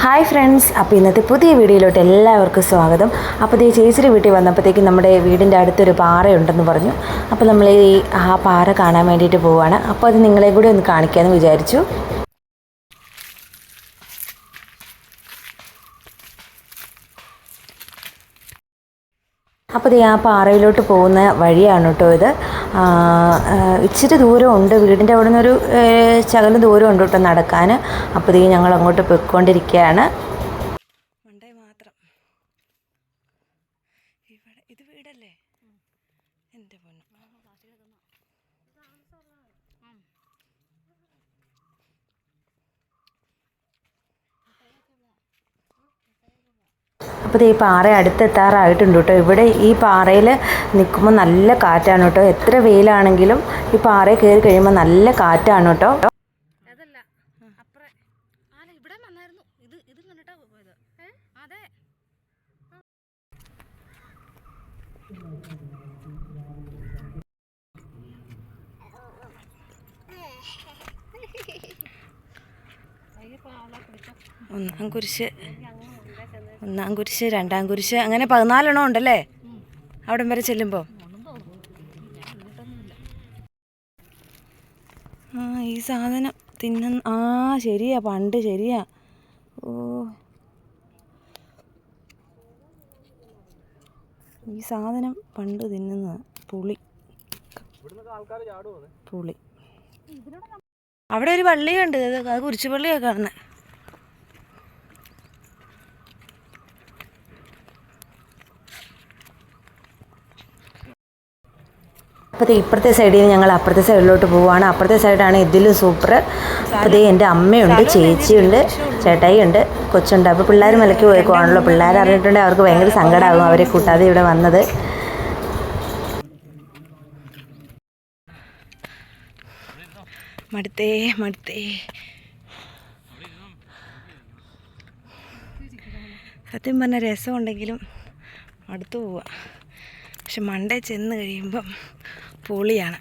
Hi friends അപ്പോൾ ഇന്നത്തെ പുതിയ വീഡിയോയിലോട്ട് എല്ലാവർക്കും സ്വാഗതം. അപ്പോൾ ഈ ചേച്ചിയുടെ വീട്ടിൽ വന്നപ്പോഴത്തേക്കും നമ്മുടെ വീടിന്റെ അടുത്തൊരു പാറയുണ്ടെന്ന് പറഞ്ഞു. അപ്പോൾ നമ്മൾ ഈ ആ പാറ കാണാൻ വേണ്ടിയിട്ട് പോവുകയാണ് അപ്പോൾ അത് നിങ്ങളെ കൂടി ഒന്ന് കാണിക്കാമെന്ന് വിചാരിച്ചു. അപ്പോൾ ദേ ആ പാറയിലോട്ട് പോകുന്ന വഴിയാണ് കേട്ടോ ഇത്. ഇച്ചിരി ദൂരം ഉണ്ട് വീടിന്റെ അവിടെ നിന്നൊരു ശകലം ദൂരം ഉണ്ട് കേട്ടോ നടക്കാൻ. അപ്പോഴത്തേക്കും ഞങ്ങൾ അങ്ങോട്ട് പൊയ്ക്കൊണ്ടിരിക്കുകയാണ്. മണ്ടേ മാത്രം. ഇവിടെ ഇത് വീടല്ലേ? എന്റെ പൊന്നു. അപ്പോൾ ഈ പാറ അടുത്തെത്താറായിട്ടുണ്ട് കേട്ടോ. ഇവിടെ ഈ പാറയിൽ നിൽക്കുമ്പോൾ നല്ല കാറ്റാണ് കേട്ടോ. എത്ര വെയിലാണെങ്കിലും ഈ പാറ കയറി കഴിയുമ്പോൾ നല്ല കാറ്റാണ് കേട്ടോ. അതല്ല ഇവിടെ വന്നായിരുന്നു. ഇത് ഇത് അതെ. ഒന്നാം കുരിശ് ഒന്നാം കുരിശ് രണ്ടാം കുരിശ് അങ്ങനെ പതിനാലെണ്ണം ഉണ്ടല്ലേ? അവിടം വരെ ചെല്ലുമ്പോൾ ആ ഈ സാധനം തിന്ന ആ ശരിയാ പണ്ട് ശരിയാ. ഓ. ഈ സാധനം പണ്ട് തിന്നുന്നതാ പുളി. പുളി. അവിടെ ഒരു പള്ളി കണ്ട് അത് കുരിശ് പള്ളിയാണ് കാണുന്നത് അപ്പോൾ ഇപ്പുറത്തെ സൈഡിൽ നിന്ന് ഞങ്ങൾ അപ്പുറത്തെ സൈഡിലോട്ട് പോവുകയാണ് അപ്പുറത്തെ സൈഡാണ് ഇതിലും സൂപ്പർ. അപ്പോൾ ഇതേ എന്റെ അമ്മയുണ്ട് ചേച്ചിയുണ്ട് ചേട്ടായിയുണ്ട് കൊച്ചുണ്ട്. അപ്പോൾ പിള്ളേർ മലയ്ക്ക് പോയേക്കുവാണല്ലോ പിള്ളേർ അറിഞ്ഞിട്ടുണ്ടെങ്കിൽ അവർക്ക് ഭയങ്കര സങ്കടമാകും അവരെ കൂട്ടാതെ ഇവിടെ വന്നത്. മടുത്തേ മടുത്തേ. സത്യം പറഞ്ഞ രസമുണ്ടെങ്കിലും അടുത്തു പോവുക പക്ഷെ മണ്ടേ ചെന്ന് കഴിയുമ്പം പൊളിയാണ്.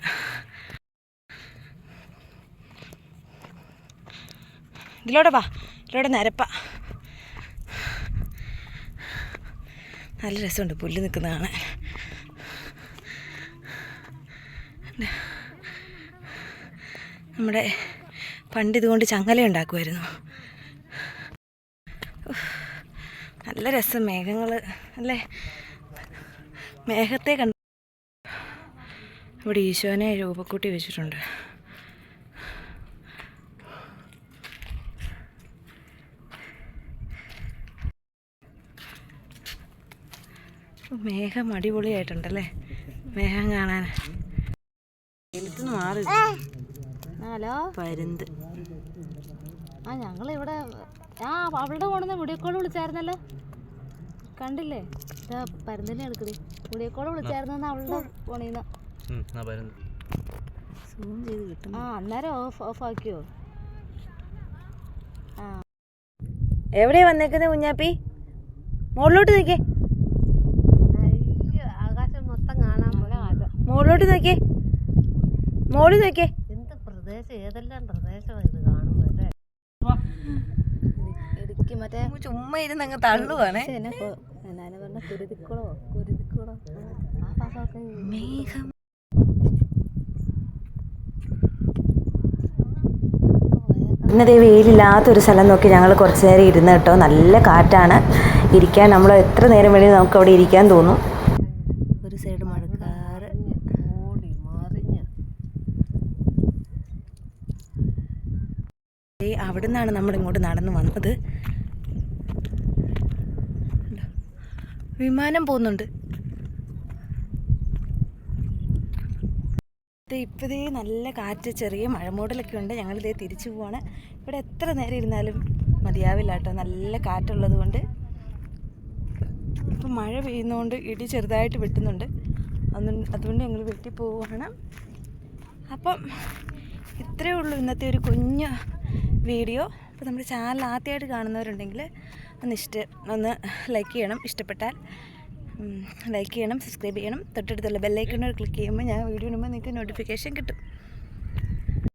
ഇതിലൂടെ വാ ഇതിലൂടെ നിരപ്പ. നല്ല രസമുണ്ട് പുല്ല് നിൽക്കുന്ന കാണാൻ നമ്മുടെ പണ്ട് ഇതുകൊണ്ട് ചങ്ങല ഉണ്ടാക്കുമായിരുന്നു. നല്ല രസം മേഘങ്ങൾ അല്ലേ? മേഘത്തെ കണ്ട ഇവിടെ ഈശോനെ രൂപക്കൂട്ടി വെച്ചിട്ടുണ്ട്. മേഘം അടിപൊളിയായിട്ടുണ്ടല്ലേ? മേഘം കാണാൻ. എഴുത്തുനിന്ന് മാറി ഹലോ പരുന്ത്. ആ ഞങ്ങൾ ഇവിടെ ആ അവളുടെ കൂടെ വീഡിയോ കോൾ വിളിച്ചായിരുന്നല്ലോ. കണ്ടില്ലേ? ഇതാ പരുന്തിനെ എടുക്കുന്നത് വീഡിയോ കോൾ വിളിച്ചായിരുന്നു അവളുടെ ഫോണിൽ നിന്ന്. സൂം ചെയ്ത് കിട്ടും. ആ അന്നേരം ഓഫ് ഓഫ് ആക്കിയോ? ആ. എവിടെ വന്നേക്കുന്നത് കുഞ്ഞാപ്പി? മുകളിലോട്ട് നിൽക്കേ അയ്യോ ആകാശം മൊത്തം കാണാൻ പോലെ മുകളിലോട്ട് നോക്കിയേ. മോൾ നോക്കിയേ. പ്രദേശം ഏതെല്ലാം പ്രദേശമാണ് ഇത് കാണുന്നത് ഇടുക്കി മറ്റേ ചുമ്മാ ഇരുന്ന് അങ്ങ് തള്ളുവാണേ. എന്നാ പറഞ്ഞ കുരുതിക്കുളോ കുരുതിക്കുളോ. ആ ഭാഗമൊക്കെ മേഘം. ഇന്നത് വെയിലില്ലാത്തൊരു സ്ഥലം നോക്കി ഞങ്ങൾ കുറച്ച് നേരം ഇരുന്ന് കേട്ടോ. നല്ല കാറ്റാണ്. ഇരിക്കാൻ നമ്മൾ എത്ര നേരം വേണ്ടി നമുക്ക് അവിടെ ഇരിക്കാൻ തോന്നും. ദേ അവിടെ നിന്നാണ് നമ്മൾ ഇങ്ങോട്ട് നടന്നു വന്നത്? വിമാനം പോകുന്നുണ്ട്. ഇപ്പോഴേ നല്ല കാറ്റ് ചെറിയ മഴമൂടലൊക്കെ ഉണ്ട്. ഞങ്ങളിതേ തിരിച്ചു പോവാണ്. ഇവിടെ എത്ര നേരം ഇരുന്നാലും മതിയാവില്ല കേട്ടോ നല്ല കാറ്റുള്ളത് കൊണ്ട്. ഇപ്പം മഴ പെയ്യുന്നതുകൊണ്ട് ഇടി ചെറുതായിട്ട് വെട്ടുന്നുണ്ട്. അതുകൊണ്ട് ഞങ്ങൾ വെട്ടി പോവുകയാണ്. അപ്പം ഇത്രയേ ഉള്ളൂ ഇന്നത്തെ ഒരു കുഞ്ഞ് വീഡിയോ. അപ്പോൾ നമ്മുടെ ചാനൽ ആദ്യമായിട്ട് കാണുന്നവരുണ്ടെങ്കിൽ ഒന്ന് ഇഷ്ട ഒന്ന് ലൈക്ക് ചെയ്യണം ഇഷ്ടപ്പെട്ടാൽ ലൈക്ക് ചെയ്യണം സബ്സ്ക്രൈബ് ചെയ്യണം. തൊട്ടടുത്തുള്ള ബെല്ലൈക്കണോട് ക്ലിക്ക് ചെയ്യുമ്പോൾ ഞാൻ വീഡിയോ ഇടുമ്പോൾ നിങ്ങൾക്ക് നോട്ടിഫിക്കേഷൻ കിട്ടും.